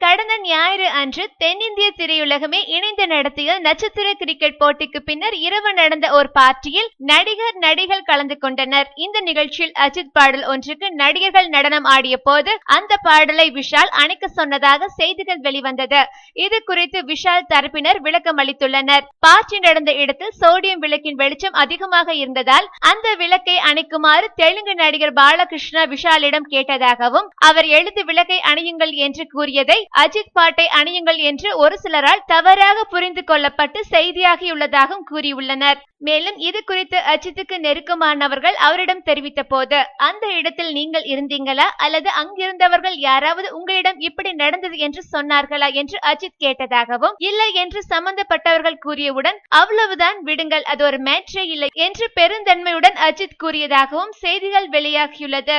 கடந்த ஞாயிறு அன்று தென்னிந்திய திரையுலகமே இணைந்து நடத்திய நட்சத்திர கிரிக்கெட் போட்டிக்கு பின்னர் இரவு நடந்த ஒரு பார்ட்டியில் நடிகர் நடிகள் கலந்து கொண்டனர். இந்த நிகழ்ச்சியில் அஜித் பாடல் ஒன்றுக்கு நடிகர்கள் நடனம் ஆடிய போது அந்த பாடலை விஷால் அணைக்க சொன்னதாக செய்திகள் வெளிவந்தது. இது குறித்து விஷால் தரப்பினர் விளக்கம் அளித்துள்ளனர். பார்ட்டி நடந்த இடத்தில் சோடியம் விளக்கின் வெளிச்சம் அதிகமாக இருந்ததால் அந்த விளக்கை அணைக்குமாறு தெலுங்கு நடிகர் பாலகிருஷ்ணா விஷாலிடம் கேட்டதாகவும் அவர் எழுந்து விளக்கை அணையுங்கள் என்று கூறியதை அஜித் பாட்டை அணியுங்கள் என்று ஒரு சிலரால் தவறாக புரிந்து கொள்ளப்பட்டு செய்தியாகியுள்ளதாகவும் கூறியுள்ளனர். மேலும் இது குறித்து அஜித்துக்கு நெருக்கமானவர்கள் அவரிடம் தெரிவித்த போது அந்த இடத்தில் நீங்கள் இருந்தீங்களா? அல்லது அங்கிருந்தவர்கள் யாராவது உங்களிடம் இப்படி நடந்தது என்று சொன்னார்களா என்று அஜித் கேட்டதாகவும் இல்லை என்று சம்பந்தப்பட்டவர்கள் கூறியவுடன் அவ்வளவுதான் விடுங்கள் அது ஒரு மேட்ரே இல்லை என்று பெருந்தன்மையுடன் அஜித் கூறியதாகவும் செய்திகள் வெளியாகியுள்ளது.